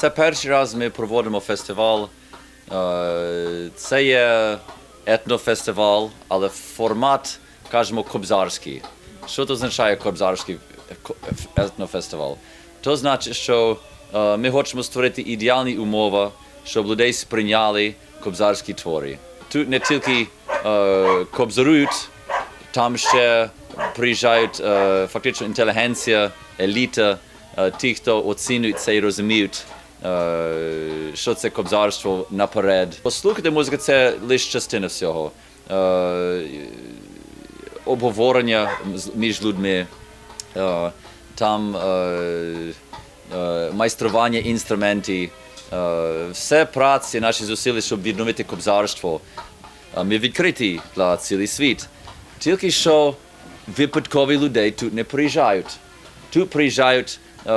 Це перший раз ми проводимо фестиваль. Е, Це є етнофестиваль, але формат, кажемо, кобзарський. Що це означає кобзарський ко- етнофестиваль? То значить, що е, ми хочемо створити ідеальні умови, щоб людей сприйняли кобзарські твори. Тут не тільки е, кобзарують, там ще приїжджають фактично інтелігенція, еліта, ті, хто оцінюють це і розуміють, що це кобзарство наперед. Послухати музику це лише частина всього. Е, обговорення між людьми, е, там е, е, майстрування інструментів, е, все праці, наші зусилля, щоб відновити кобзарство. Е, Ми відкриті для цілий світ. Тільки що випадкові людей тут не приїжджають. Тут приїжджають е,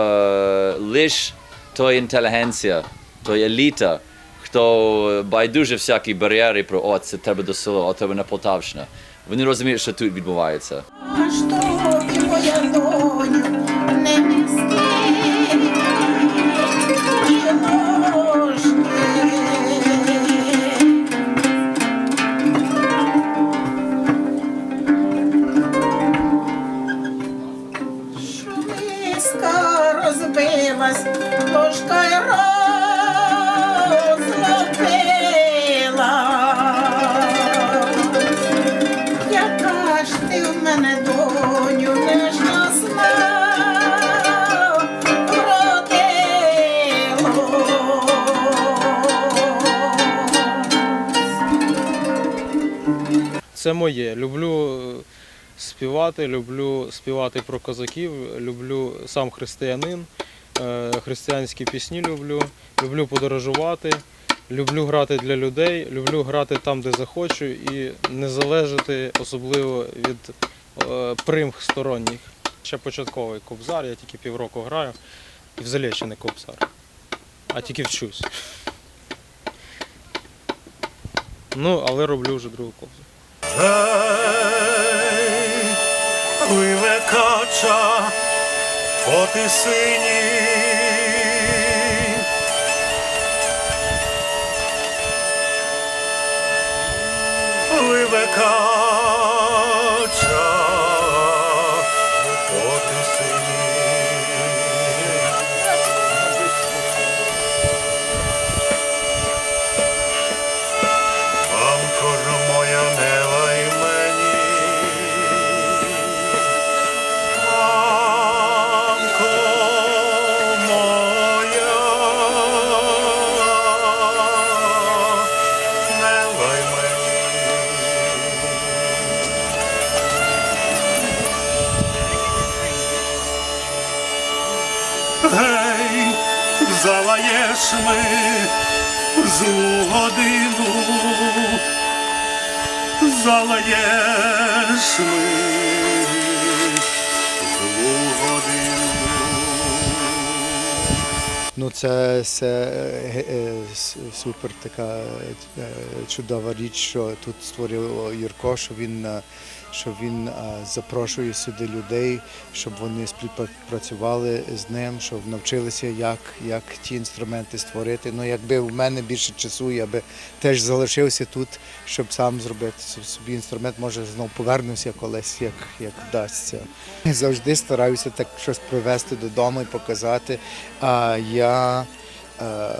лише та інтелігенція, то еліта, хто байдуже всякі бар'єри про о, це тебе до села, о, тебе на Полтавщина. Вони розуміють, що тут відбувається. Розбилась, ложка й розлопила. Яка ж ти в мене доню нещасна родилась. Це моє. Люблю співати, люблю співати про козаків, люблю сам християнин, е, християнські пісні люблю, люблю подорожувати, люблю грати для людей, люблю грати там, де захочу, і не залежати особливо від е, примх сторонніх. Ще початковий кобзар, я тільки півроку граю, і взагалі ще не кобзар, а тільки вчусь. Ну, але роблю вже другу кобзу. Кача по тисині. Ми злу годину, залаєш ми Ну, це, це е, е, супер така е, чудова річ, що тут створив Юрко, що він, що він запрошує сюди людей, щоб вони співпрацювали з ним, щоб навчилися, як, як ті інструменти створити. Ну, якби в мене більше часу, я би теж залишився тут, щоб сам зробити собі інструмент, може знову повернуся колись, як, як вдасться. Завжди стараюся так щось привезти додому і показати. А я е,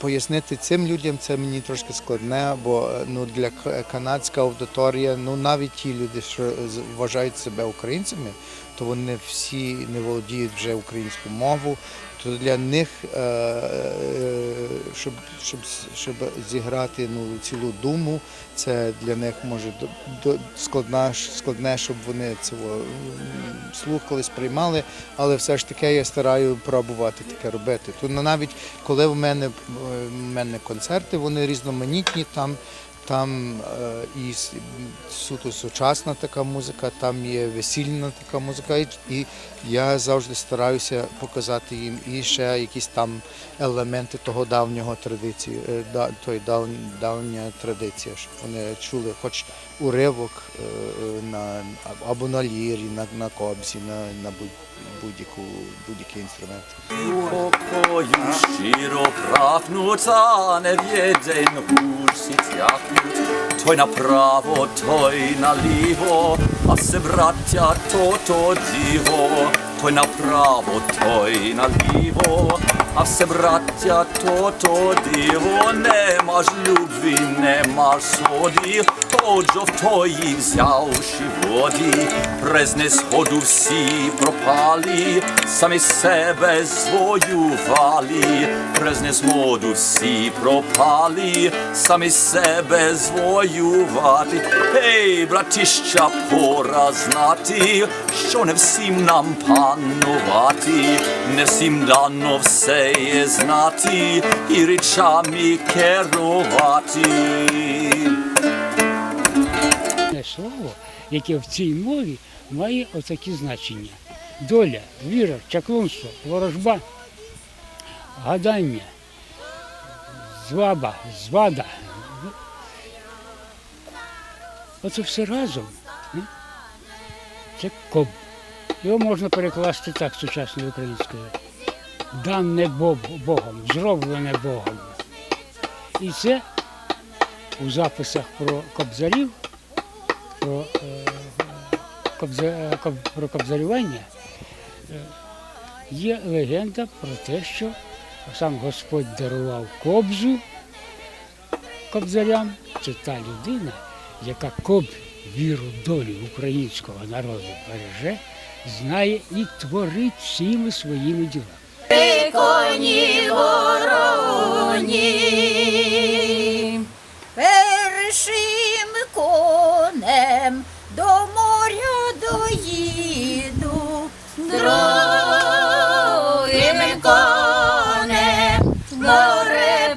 пояснити цим людям це мені трошки складне, бо е, ну, для канадської аудиторія, ну навіть ті люди, що вважають себе українцями, то вони всі не володіють вже українську мову. То для них, е, е, щоб, щоб, щоб зіграти ну, цілу думу, це для них може складна, складне, щоб вони це о, м, слухали, сприймали, але все ж таки я стараю пробувати таке робити. То навіть коли в мене, в мене концерти, вони різноманітні, там там е, і суто сучасна така музика, там є весільна така музика, і, я завжди стараюся показати їм і ще якісь там елементи того давнього традиції, е, той дав, давня традиція, щоб вони чули хоч уривок е, на або на лірі, на, на кобзі, на, на будь, будь-яку будь-який інструмент. Pokoju щиро прагнуться, не в'єден гусі тягнуть. Той направо, той наліво, а все браття то то діво. Той направо, той наліво, а все браття то то диво. Нема ж любві, нема ж соді, Отже в тої взявши воді, през несходу всі пропали, самі себе звоювали, през несходу всі пропали, самі себе звоювати. Ей, братіща, пора знати, що не всім нам панувати, не всім дано все є знати, і речами керувати. Слово, яке в цій мові має отакі значення: доля, віра, чаклунство, ворожба, гадання, зваба, звада. Оце все разом. Це коб. Його можна перекласти так сучасною українською. Дане Богом, зроблене Богом. І це у записах про кобзарів про, е, е, про кобзарювання е, є легенда про те, що сам Господь дарував кобзу кобзарям. Це та людина, яка коб віру долю українського народу береже, знає і творить всіми своїми ділами. Три коні вороні, першим конем до моря доїду, другим конем море